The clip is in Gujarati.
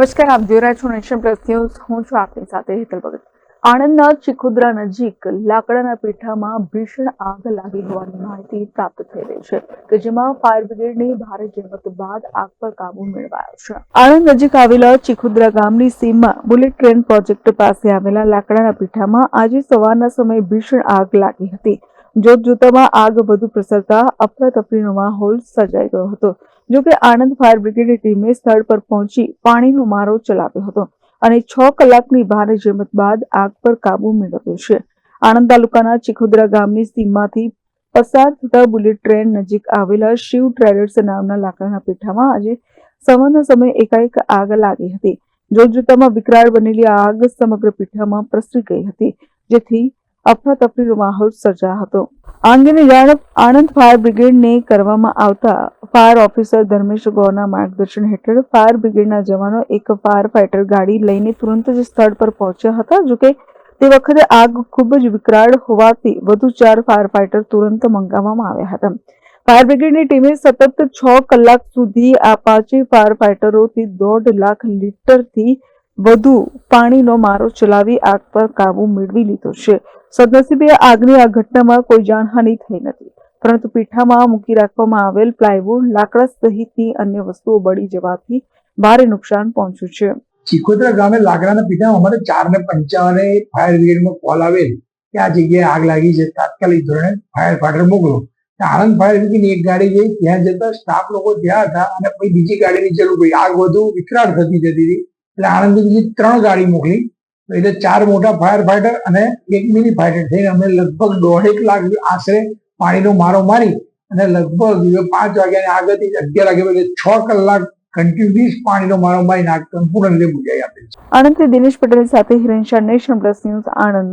નમસ્કાર, આપ જોઈ રહ્યા છો નેશન પ્લસ ન્યૂઝ. હું છું આપની સાથે હેતલ ભગત. આણંદના ચિખુદ્રા નજીક લાકડાના પીઠામાં ભીષણ આગ લાગી હોવાની માહિતી પ્રાપ્ત થઈ રહી છે, કે જેમાં ફાયર બ્રિગેડની ભારે જહેમત બાદ આગ પર કાબુ મેળવાયો છે. આણંદ નજીક આવેલા ચિખુદ્રા ગામની સીમમાં બુલેટ ટ્રેન પ્રોજેક્ટ પાસે આવેલા લાકડાના પીઠામાં આજે સવારના સમયે ભીષણ આગ લાગી હતી. જોત જોતામાં આગ વધુ પ્રસરતા અફરાતફરીનો માહોલ સર્જાઈ ગયો હતો. જોકે આણંદ ફાયર બ્રિગેડની ટીમે સ્થળ પર પહોંચી પાણીનો મારો ચલાવ્યો હતો અને છ કલાકની ભારે જહેમત બાદ આગ પર કાબુ મેળવ્યો છે. આણંદ તાલુકાના ચિખોદરા ગામની સીમમાંથી પસાર થતા બુલેટ ટ્રેન નજીક આવેલા શિવ ટ્રેડર્સ નામના લાકડાના પીઠામાં આજે સવારના સમયે એકાએક આગ લાગી હતી. જોતજોતામાં વિકરાળ બનેલી આગ સમગ્ર પીઠામાં પ્રસરી ગઈ હતી, જેથી અફરાતફરીનો માહોલ સર્જાયો હતો. આ જાણ આણંદ ફાયર બ્રિગેડને કરવામાં આવતા ફાયર ઓફિસર ધર્મેશ ગૌરના માર્ગદર્શન હેઠળ ફાયર બ્રિગેડના જવાનો એક ફાયર ફાઇટર ગાડી લઈને તુરંત જ સ્થળ પર પહોંચ્યા હતા જોકે તે વખતે આગ ખૂબ જ વિકરાળ હોવાથી વધુ ચાર ફાયર ફાઇટર તુરંત મંગાવવામાં આવ્યા હતા. ફાયર બ્રિગેડની ટીમે સતત છ કલાક સુધી આ પાંચેય ફાયર ફાઇટરોથી દોઢ લાખ લીટરથી વધુ પાણીનો મારો ચલાવી આગ પર કાબુ મેળવી લીધો છે. સદનસીબે આગની આ ઘટનામાં કોઈ જાનહાનિ થઈ નથી. પરંતુ પીઠામાં મૂકી રાખવામાં આવેલ પ્લાયવુડ, લાકડા સહિતની અન્ય વસ્તુઓ બળી જવાથી ભારે નુકસાન પહોંચ્યું છે. ચીખોતરા ગામે લાકડાના પીઠામાં અમારે ચાર ને પંચાવને ફાયર બ્રિગેડમાં કોલ આવેલ કે આ જગ્યાએ આગ લાગી છે. તાત્કાલિક ધોરણે ફાયર ફાઈટર મોકલો. આણંદ ફાયર બ્રિગેડની એક ગાડી જઈ ત્યાં જતા સ્ટાફ લોકો ત્યાં હતા અને પછી બીજી ગાડીની જરૂર પડી આગ વધુ વિકરાળ થતી જતી હતી. એટલે આણંદ બીજી ત્રણ ગાડી મોકલી. એટલે ચાર મોટા ફાયર ફાઈટર અને એક મિની ફાઈટર થઈને અમે લગભગ દોઢેક લાખ આશરે પાણીનો મારો મારી અને લગભગ પાંચ વાગ્યાની આગળથી અગિયાર વાગ્યા એટલે છ કલાક કન્ટિન્યુઅસ પાણીનો મારો મારી આગ સંપૂર્ણ રીતે બુજાઈ આપે છે. આણંદથી દિનેશ પટેલ સાથે Hiren Shah national plus news Anand.